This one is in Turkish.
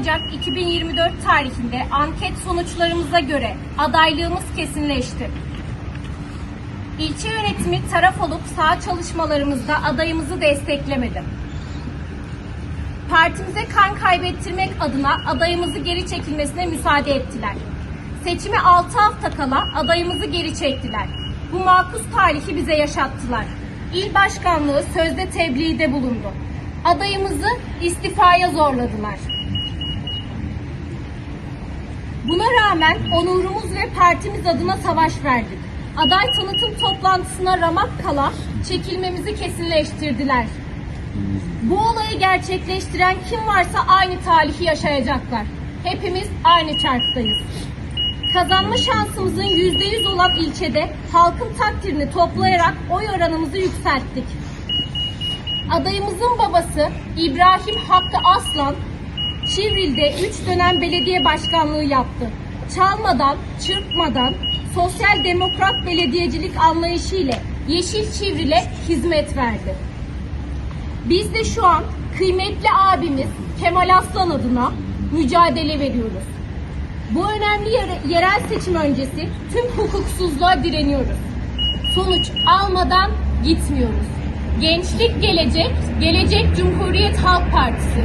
Ocak 2024 tarihinde anket sonuçlarımıza göre adaylığımız kesinleşti. İlçe yönetimi taraf olup sağ çalışmalarımızda adayımızı desteklemedi. Partimize kan kaybettirmek adına adayımızı geri çekilmesine müsaade ettiler. Seçime 6 hafta kala adayımızı geri çektiler. Bu makus talihi bize yaşattılar. İl başkanlığı sözde tebliğde bulundu. Adayımızı istifaya zorladılar. Rağmen onurumuz ve partimiz adına savaş verdik. Aday tanıtım toplantısına ramak kala çekilmemizi kesinleştirdiler. Bu olayı gerçekleştiren kim varsa aynı talihi yaşayacaklar. Hepimiz aynı çarktayız. Kazanma şansımızın yüzde yüz olan ilçede halkın takdirini toplayarak oy oranımızı yükselttik. Adayımızın babası İbrahim Hakkı Aslan, Şivril'de 3 dönem belediye başkanlığı yaptı. Çalmadan, çırpmadan sosyal demokrat belediyecilik anlayışı ile Yeşil Çivril'e hizmet verdi. Biz de şu an kıymetli abimiz Kemal Aslan adına mücadele veriyoruz. Bu önemli yere- yerel seçim öncesi tüm hukuksuzluğa direniyoruz. Sonuç almadan gitmiyoruz. Gençlik gelecek, gelecek Cumhuriyet Halk Partisi.